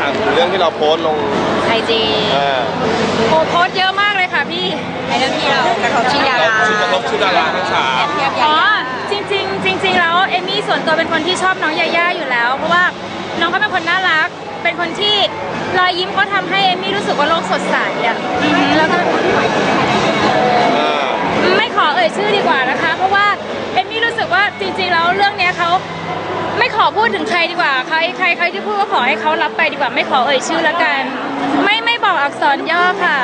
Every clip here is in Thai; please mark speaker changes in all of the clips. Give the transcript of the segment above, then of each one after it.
Speaker 1: ถามถึงเรื่องที่เราโพสต์ลง
Speaker 2: ไอจี
Speaker 1: เอ่อ
Speaker 3: โอ้โพสต์เยอะมากเลยค่ะพี่
Speaker 2: ในเรื่องที่เรากระทบชื่อดารา
Speaker 1: ชื่อกระทบชื่อดาราทั้งสาม
Speaker 3: อ๋อจริงๆจริงๆแล้วเอมมี่ส่วนตัวเป็นคนที่ชอบน้องยาย่าอยู่แล้ว เพราะว่าน้องเขาเป็นคนน่ารัก เป็นคนที่รอยยิ้มเขาทำให้เอมมี่รู้สึกว่าโลกสดใสอะอือหือแล้วก็
Speaker 1: อ่า
Speaker 3: ไม่ขอเอ่ยชื่อดีกว่านะคะ เพราะว่า เอมมี่รู้สึกว่าจริงๆแล้วเรื่องเนี้ยเขาไม่ขอพูดถึงใครดีกว่าใครใครใครที่พูดก็ขอให้เขารับไปดีกว่าไม่ขอเอ่ยชื่อละกัน ไม่ไม่บอกอักษรย่อค่ะ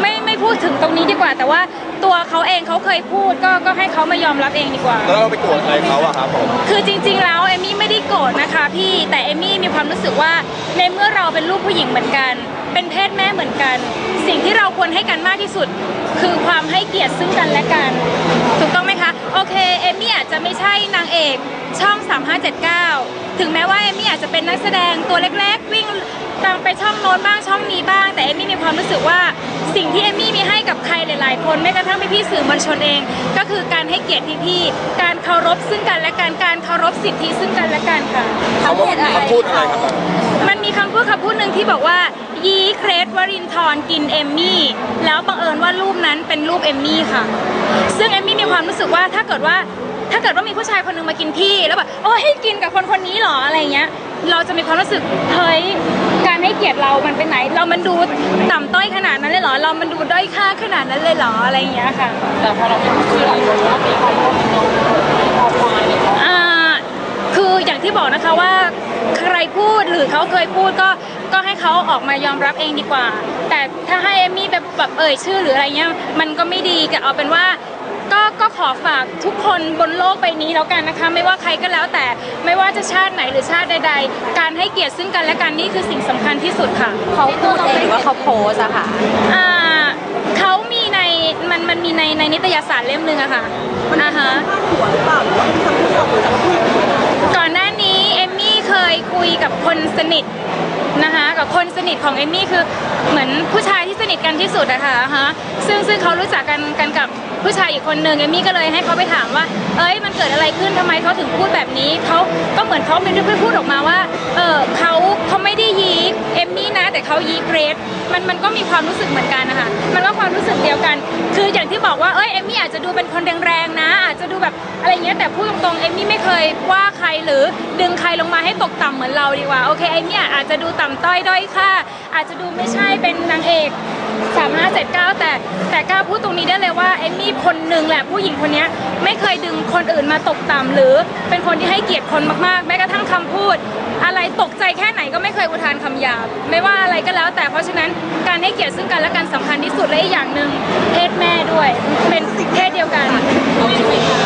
Speaker 3: ไม่ไม่พูดถึงตรงนี้ดีกว่า แต่ว่าตัวเขาเองเขาเคยพูดก็ก็ให้เขามายอมรับเองดีกว่า
Speaker 1: แล้วเราไปโกรธอะไรเขาอะครับผม
Speaker 3: คือจริง ๆ แล้วเอมมี่ไม่ได้โกรธนะคะ พี่แต่เอมมี่มีความรู้สึกว่าในเมื่อเราเป็นลูกผู้หญิงเหมือนกัน เป็นเพศแม่เหมือนกัน สิ่งที่เราควรให้กันมากที่สุด คือความให้เกียรติซึ่งกันและกันถูกต้องไหมคะ โอเคเอมมี่อาจจะไม่ใช่นางเอกช่อง 3579 ถึงแม้ว่าเอมมี่อาจจะเป็นนักแสดงตัวเล็กๆ วิ่งตามไปช่องโน้นบ้างช่องนี้บ้าง แต่เอมมี่มีความรู้สึกว่า สิ่งที่เอมมี่มีให้กับใครหลาย ๆ คนแม้กระทั่งพี่ๆสื่อมวลชนเอง ก็คือการให้เกียรติพี่ๆการเคารพซึ่งกันและกันการเคารพสิทธิซึ่งกันและกันค่ะ
Speaker 1: เขาว่าคำพูดอะไรครับ
Speaker 3: มันมีคำพูดคำพูดหนึ่งที่บอกว่า ยีเครสวรินทร์กินเอมมี่แล้วบังเอิญว่ารูปนั้นเป็นรูปเอมมี่ค่ะ ซึ่งเอมมี่มีความรู้สึกว่าถ้าเกิดว่าถ้าเกิดว่ามีผู้ชายคนหนึงมากินพี่ แล้วแบบโอ้ให้กินกับคนคนนี้เหรออะไรเงี้ย เราจะมีความรู้สึกเฮ้ยการ ให้เกียรติเรามันเป็นไหน เรามันดูต่ำต้อยขนาดนั้นเลยเหรอ เรามันดูด้อยค่าขนาดนั้นเลยเหรออะไรเงี้ยค่ะ
Speaker 2: แต่พอเราเป็นชื่อหลายคนว่ามีความรู้น้องพอควายเนี่ย
Speaker 3: อ่าคืออย่างที่บอกนะคะว่าใครพูดหรือเขาเคยพูดก็ก็ให้เขาออกมายอมรับเองดีกว่า แต่ถ้าให้เอมมี่แบบแบบเอ่ยชื่อหรืออะไรเงี้ยมันก็ไม่ดีก็เอาเป็นว่า ก็ก็ขอฝากทุกคนบนโลกใบนี้แล้วกันนะคะ ไม่ว่าใครก็แล้วแต่ไม่ว่าจะชาติไหนหรือชาติใด ๆ การให้เกียรติซึ่งกันและกันนี่คือสิ่งสำคัญ ที่สุดค่ะ
Speaker 2: เขาพูดเองหรือว่าเขาโพสอะค่ะ
Speaker 3: อ่าเขามีในมันมันมีในในนิตยสารเล่มหนึ่งอะค่ะอ่าฮะก่อนหน้านี้เอมมี่เคยคุยกับคนสนิทนะคะกับคนสนิทของเอมมี่คือเหมือนผู้ชายที่สนิทกันที่สุดอะค่ะฮะซึ่งซึ่งเขารู้จักกันกันกับผู้ชายอีกคนนึงเอมมี่ก็เลยให้เขาไปถามว่า เอ้ยมันเกิดอะไรขึ้นทำไมเขาถึงพูดแบบนี้เขาก็เหมือนเขาเป็นพูดออกมาว่าเออเขาเขาไม่ได้ยีเอมมี่นะ แต่เขายีเกรดมันมันก็มีความรู้สึกเหมือนกันนะคะมันก็ความรู้สึกเดียวกัน คืออย่างที่บอกว่าเอ้ยเอมมี่อาจจะดูเป็นคนแรงๆนะ อาจจะดูแบบอะไรเงี้ยแต่พูดตรงๆเอมมี่ไม่เคยว่าใครหรือดึงใครลงมาให้ตกต่ำเหมือนเราดีกว่าโอเคเอมมี่อาจจะดูต่ำต้อยด้อยค่าอาจจะดูไม่ใช่เป็นนางเอก3579 แต่แต่กล้าพูดตรงนี้ได้เลยว่าเอมมี่คนหนึ่งแหละผู้หญิงคนนี้ไม่เคยดึงคนอื่นมาตกต่ำหรือเป็นคนที่ให้เกียรติคนมากๆ แม้กระทั่งคำพูด อะไรตกใจแค่ไหนก็ไม่เคยอุทานคำหยาบ ไม่ว่าอะไรก็แล้ว แต่เพราะฉะนั้นการให้เกียรติซึ่งกันและกันสำคัญที่สุดและอีกอย่างหนึ่งเพศแม่ด้วย เป็นเพศเดียวกัน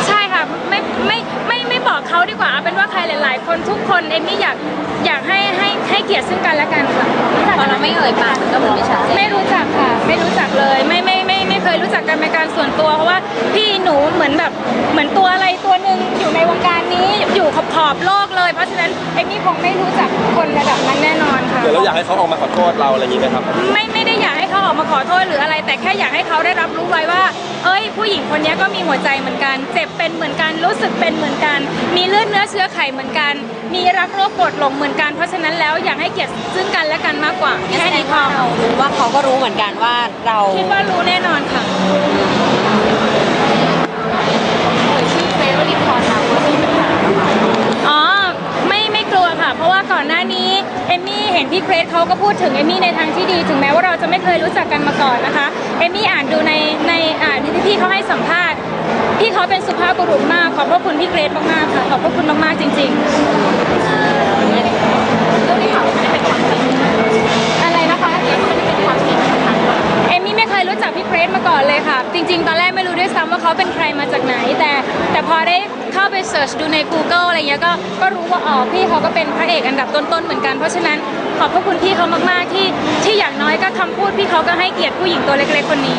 Speaker 3: ใช่ค่ะไม่ไม่ไม่ไม่บอกเขาดีกว่าเอาเป็นว่าใครหลาย ๆ คนทุกคนเอมมี่อยากอยากให้ให้ให้เกียรติซึ่งกันและกันค่ะ
Speaker 2: พอเราไม่เอ่ยปากมันก็เหมือนไม่ชัดเจน
Speaker 3: ไม่รู้จักค่ะ ไม่รู้จักเลยไม่ไม่ไม่ไม่เคยรู้จักกันเป็นการส่วนตัวเพราะว่าพี่หนูเหมือนแบบเหมือนตัวอะไรตัวหนึ่งอยู่ในวงการนี้อยู่ข คงไม่รู้จักคนระดับนั้นแน่นอนค่ะ
Speaker 1: เดี๋ยวเราอยากให้เขาออกมาขอโทษเราอะไรอย่างนี้ไหมครับ
Speaker 3: ไม่ไม่ได้อยากให้เขาออกมาขอโทษหรืออะไร แต่แค่อยากให้เขาได้รับรู้ไว้ว่า เอ้ย ผู้หญิงคนนี้ก็มีหัวใจเหมือนกัน เจ็บเป็นเหมือนกันรู้สึกเป็นเหมือนกัน มีเลือดเนื้อเชื้อไขเหมือนกัน มีรักโลภโกรธหลงเหมือนกันเพราะฉะนั้นแล้วอยากให้เกียรติซึ่งกันและกันมากกว่า
Speaker 2: งั้น
Speaker 3: แค่
Speaker 2: แสด
Speaker 3: นี้
Speaker 2: ง
Speaker 3: พอ
Speaker 2: ว่าเรารู้ว่าเขาก็รู้เหมือนกันว่าเรา
Speaker 3: คิดว่ารู้แน่นอนค่ะ เห็นพี่เกรซเขาก็พูดถึงเอมมี่ในทางที่ดี ถึงแม้ว่าเราจะไม่เคยรู้จักกันมาก่อนนะคะเอมมี่อ่านดูในในอ่านที่พี่เขาให้สัมภาษณ์พี่เขาเป็นสุภาพบุรุษมากขอบพระคุณพี่เกรซมากๆค่ะขอบพระคุณมากๆจริง
Speaker 2: เรื่องที่เขาไม่ได้เป็นความจริง
Speaker 3: ๆอะไรนะคะ
Speaker 2: ไม่ได้เป็นความจริงนะคะ
Speaker 3: เอมมี่ไม่เคยรู้จักพี่เกรซมาก่อนเลยค่ะ จริง ๆ ตอนแรกไม่รู้ด้วยซ้ำว่าเขาเป็นใครมาจากไหน แต่แต่พอได้เข้าไปเสิร์ชดูใน Google อะไรเงี้ยก็ก็รู้ว่าอ๋อพี่เขาก็เป็นพระเอกอันดับต้นๆเหมือนกันเพราะฉะนั้น ขอบพระคุณพี่เขามากๆที่ที่อย่างน้อยก็คำพูดพี่เขาก็ให้เกียรติผู้หญิงตัวเล็กๆคนนี้